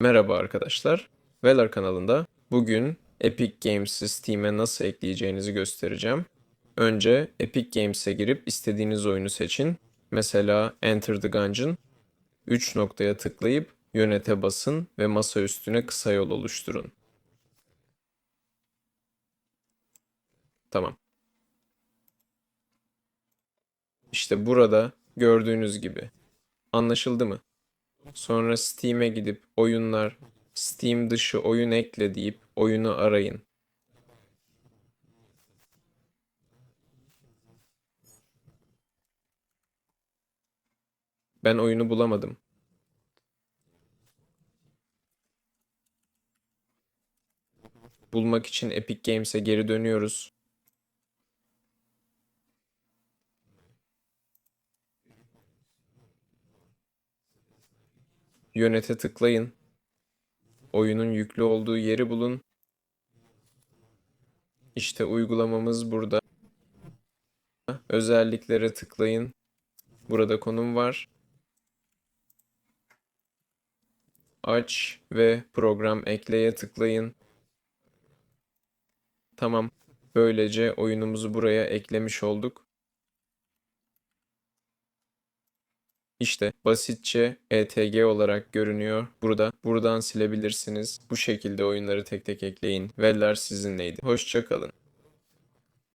Merhaba arkadaşlar. Velar kanalında bugün Epic Games'i Steam'e nasıl ekleyeceğinizi göstereceğim. Önce Epic Games'e girip istediğiniz oyunu seçin. Mesela Enter the Gungeon. 3 noktaya tıklayıp yönete basın ve masa üstüne kısa yol oluşturun. Tamam. İşte burada gördüğünüz gibi. Anlaşıldı mı? Sonra Steam'e gidip oyunlar, Steam dışı oyun ekle deyip oyunu arayın. Ben oyunu bulamadım. Bulmak için Epic Games'e geri dönüyoruz. Yönete tıklayın. Oyunun yüklü olduğu yeri bulun. İşte uygulamamız burada. Özelliklere tıklayın. Burada konum var. Aç ve program ekleye tıklayın. Tamam. Böylece oyunumuzu buraya eklemiş olduk. İşte basitçe ETG olarak görünüyor. Burada buradan silebilirsiniz. Bu şekilde oyunları tek tek ekleyin. Veller sizinleydi. Hoşça kalın.